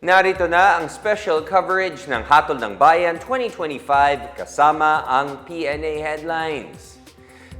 Narito na ang special coverage ng Hatol ng Bayan 2025 kasama ang PNA headlines.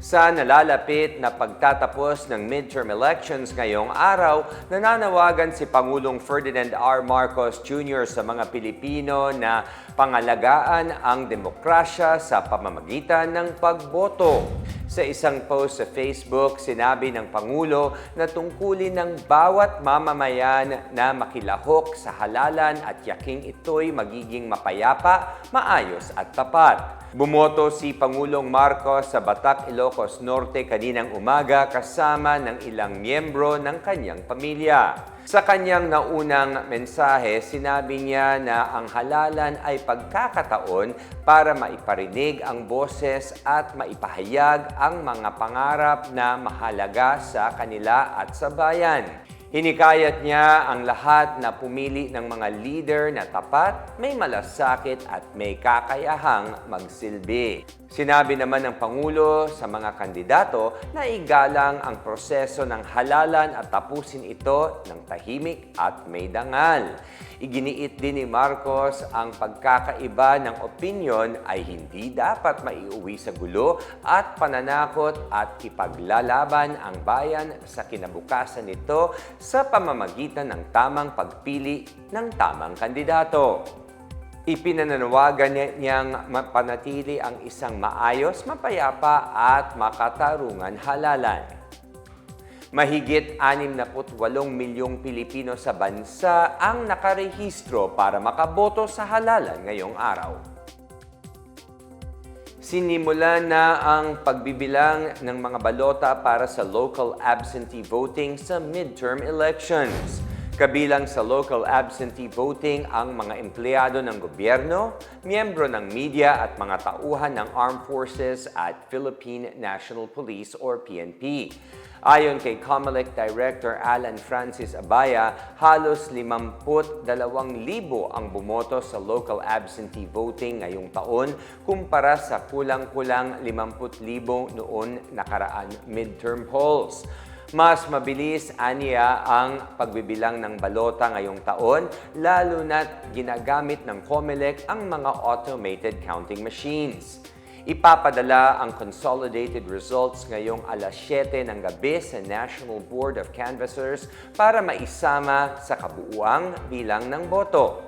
Sa nalalapit na pagtatapos ng midterm elections ngayong araw, nananawagan si Pangulong Ferdinand R. Marcos Jr. sa mga Pilipino na pangalagaan ang demokrasya sa pamamagitan ng pagboto. Sa isang post sa Facebook, sinabi ng Pangulo na tungkulin ng bawat mamamayan na makilahok sa halalan at yaking ito'y magiging mapayapa, maayos at tapat. Bumoto si Pangulong Marcos sa Batak, Ilocos Norte kaninang umaga kasama ng ilang miyembro ng kanyang pamilya. Sa kanyang naunang mensahe, sinabi niya na ang halalan ay pagkakataon para maiparinig ang boses at maipahayag ang mga pangarap na mahalaga sa kanila at sa bayan. Hinikayat niya ang lahat na pumili ng mga leader na tapat, may malasakit at may kakayahang magsilbi. Sinabi naman ng Pangulo sa mga kandidato na igalang ang proseso ng halalan at tapusin ito ng tahimik at may dangal. Iginiit din ni Marcos ang pagkakaiba ng opinyon ay hindi dapat maiuwi sa gulo at pananakot at ipaglalaban ang bayan sa kinabukasan nito sa pamamagitan ng tamang pagpili ng tamang kandidato. Ipinananawagan niya- niyang mapanatili ang isang maayos, mapayapa at makatarungan halalan. Mahigit 68 milyong Pilipino sa bansa ang nakarehistro para makaboto sa halalan ngayong araw. Sinimula na ang pagbibilang ng mga balota para sa local absentee voting sa midterm elections. Kabilang sa local absentee voting ang mga empleyado ng gobyerno, miyembro ng media at mga tauhan ng Armed Forces at Philippine National Police or PNP. Ayon kay COMELEC Director Alan Francis Abaya, halos 52,000 ang bumoto sa local absentee voting ngayong taon kumpara sa kulang-kulang 50,000 noon nakaraan midterm polls. Mas mabilis aniya ang pagbibilang ng balota ngayong taon, lalo na't ginagamit ng COMELEC ang mga automated counting machines. Ipapadala ang consolidated results ngayong alas 7 ng gabi sa National Board of Canvassers para maisama sa kabuuang bilang ng boto.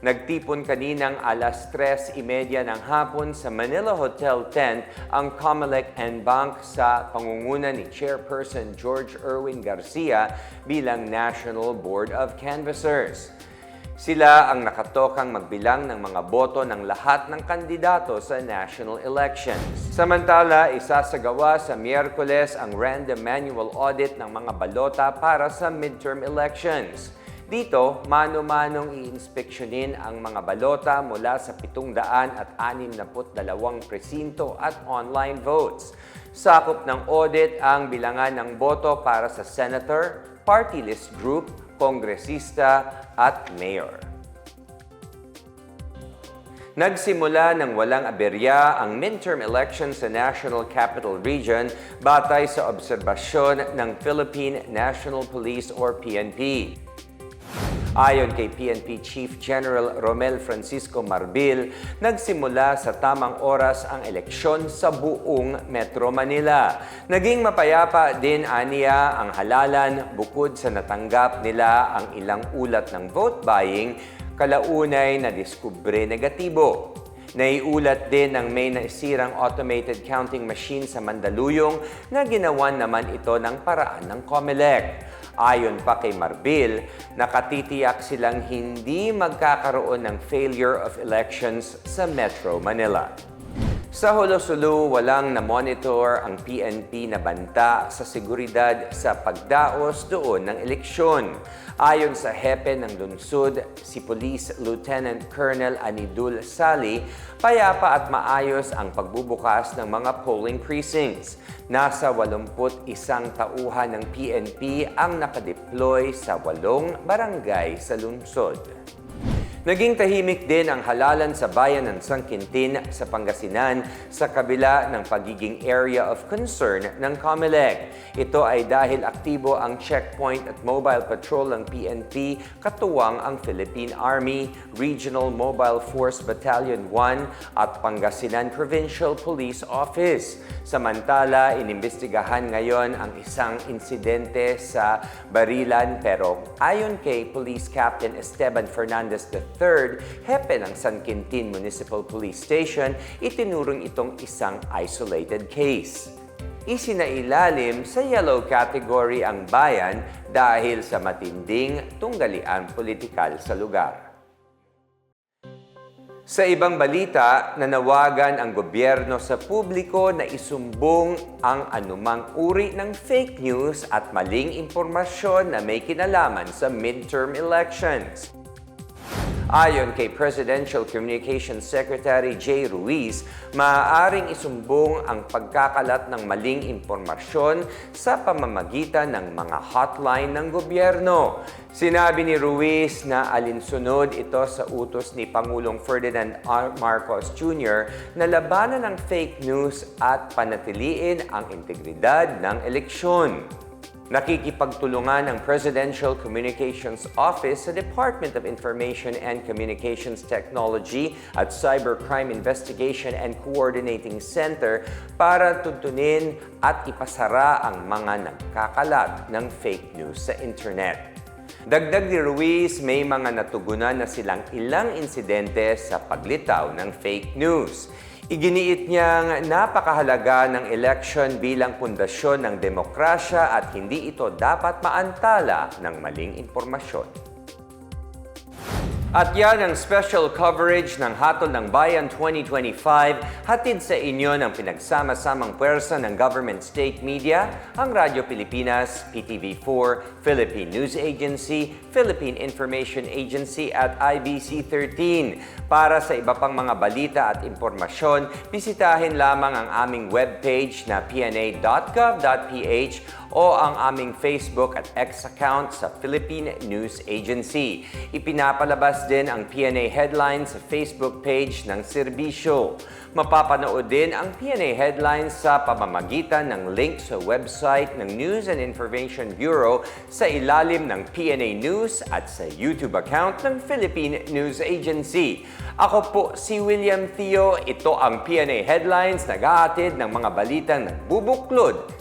Nagtipon kaninang alas 3.30 ng hapon sa Manila Hotel tent ang Comelec and Bank sa pangunguna ni Chairperson George Erwin Garcia bilang National Board of Canvassers. Sila ang nakatokang magbilang ng mga boto ng lahat ng kandidato sa national elections. Samantala, isasagawa sa Miyerkules ang random manual audit ng mga balota para sa midterm elections. Dito, mano-manong iinspeksyonin ang mga balota mula sa 762 presinto at online votes. Sakop ng audit ang bilangan ng boto para sa senator, party list group, kongresista at mayor. Nagsimula ng walang aberya ang midterm election sa National Capital Region batay sa obserbasyon ng Philippine National Police or PNP. Ayon kay PNP Chief General Romel Francisco Marbil, nagsimula sa tamang oras ang eleksyon sa buong Metro Manila. Naging mapayapa din aniya ang halalan bukod sa natanggap nila ang ilang ulat ng vote buying, kalaunay na diskubre negatibo. Naiulat din ng may naisirang automated counting machine sa Mandaluyong na ginawan naman ito ng paraan ng COMELEC. Ayon pa kay Marbil, nakatitiyak silang hindi magkakaroon ng failure of elections sa Metro Manila. Sa Holosulu, walang na-monitor ang PNP na banta sa seguridad sa pagdaos doon ng eleksyon. Ayon sa hepe ng lungsod, si Police Lieutenant Colonel Anidul Sali, payapa at maayos ang pagbubukas ng mga polling precincts. Nasa 81 tauhan ng PNP ang nakadeploy sa walong barangay sa lungsod. Naging tahimik din ang halalan sa bayan ng Sangkintin sa Pangasinan sa kabila ng pagiging area of concern ng COMELEC. Ito ay dahil aktibo ang checkpoint at mobile patrol ng PNP katuwang ang Philippine Army, Regional Mobile Force Battalion 1 at Pangasinan Provincial Police Office. Samantala, inimbestigahan ngayon ang isang insidente sa Barilan pero ayon kay Police Captain Esteban Fernandez III, hepe ng San Quintin Municipal Police Station, itinurong itong isang isolated case. Isinailalim sa yellow category ang bayan dahil sa matinding tunggalian politikal sa lugar. Sa ibang balita, nanawagan ang gobyerno sa publiko na isumbong ang anumang uri ng fake news at maling impormasyon na may kinalaman sa midterm elections. Ayon kay Presidential Communications Secretary Jay Ruiz, maaaring isumbong ang pagkakalat ng maling impormasyon sa pamamagitan ng mga hotline ng gobyerno. Sinabi ni Ruiz na alinsunod ito sa utos ni Pangulong Ferdinand R. Marcos Jr. na labanan ng fake news at panatiliin ang integridad ng eleksyon. Nakikipagtulungan ang Presidential Communications Office sa Department of Information and Communications Technology at Cybercrime Investigation and Coordinating Center para tuntunin at ipasara ang mga nagkakalat ng fake news sa internet. Dagdag ni Ruiz, may mga natugunan na silang ilang insidente sa paglitaw ng fake news. Iginiit niyang napakahalaga ng election bilang pundasyon ng demokrasya at hindi ito dapat maantala ng maling impormasyon. At yan ang special coverage ng Hatol ng Bayan 2025, hatid sa inyo ng pinagsama-samang pwersa ng government state media, ang Radyo Pilipinas, PTV4, Philippine News Agency, Philippine Information Agency at IBC 13. Para sa iba pang mga balita at impormasyon, bisitahin lamang ang aming webpage na pna.gov.ph o ang aming Facebook at X account sa Philippine News Agency. Ipinapalabas din ang PNA headlines sa Facebook page ng serbisyo. Mapapanood din ang PNA headlines sa pamamagitan ng link sa website ng News and Information Bureau sa ilalim ng PNA News at sa YouTube account ng Philippine News Agency. Ako po si William Theo. Ito ang PNA Headlines nag ng mga balitang nagbubuklod